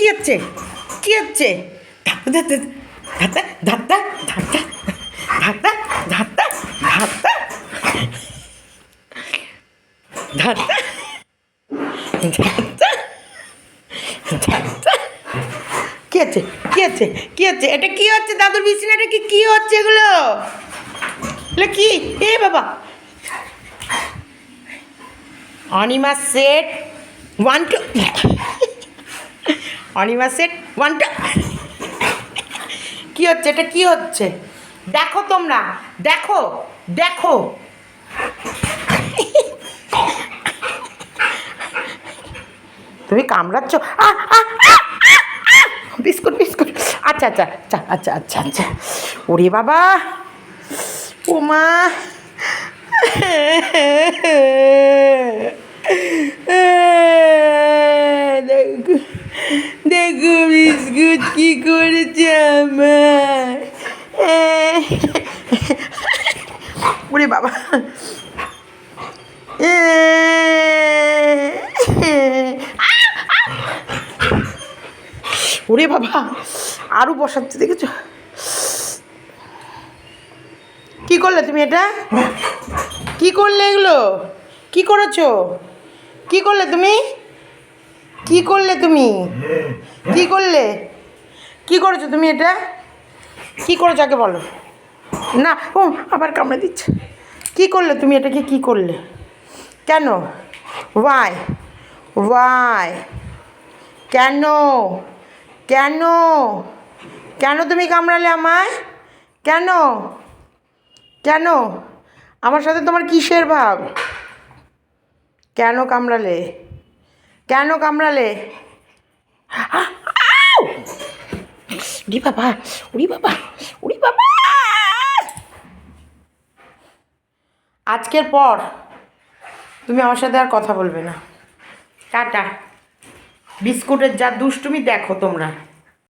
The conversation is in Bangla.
কি হচ্ছে কি হচ্ছে ধাত্তা ধাত্তা কি হচ্ছে কি কি এটা কি হচ্ছে দাদুর বিছানাটা কি কি হচ্ছে এগুলো কি এ বাবা Anima set one two Anima set one two কি হচ্ছে? এটা কি হচ্ছে? দেখো তোমরা, দেখো দেখো। তুমি কামড়াচ্ছ! Biscuit biscuit. আচ্ছা আচ্ছা আচ্ছা আচ্ছা আচ্ছা আচ্ছা। ওরে বাবা। ও দেখো বিস্কুট কি করেছে আমার। ওরে বাবা। ওরে বাবা আরও বসাচ্ছে, দেখেছ? কি করলে তুমি এটা? কি করলে এগুলো? কি করেছ? কি করলে তুমি? কি করলে তুমি? কি করলে? কি করেছ তুমি এটা? কি করেছ আগে বলো। না, ও, আবার কামড়ে দিচ্ছে। কি করলে তুমি এটাকে? কি করলে? কেন? ওয়াই ওয়াই কেন? কেন? কেন তুমি কামড়ালে আমায়? কেন? কেন? আমার সাথে তোমার কিসের ভাব? কেন কামড়ালে? কেন কামড়ালে? উড়ি বাবা উরি বাবা উরি বাবা! আজকের পর তুমি আমার সাথে আর কথা বলবে না। টাটা। বিস্কুটের যা দুষ্টুমি দেখো তোমরা।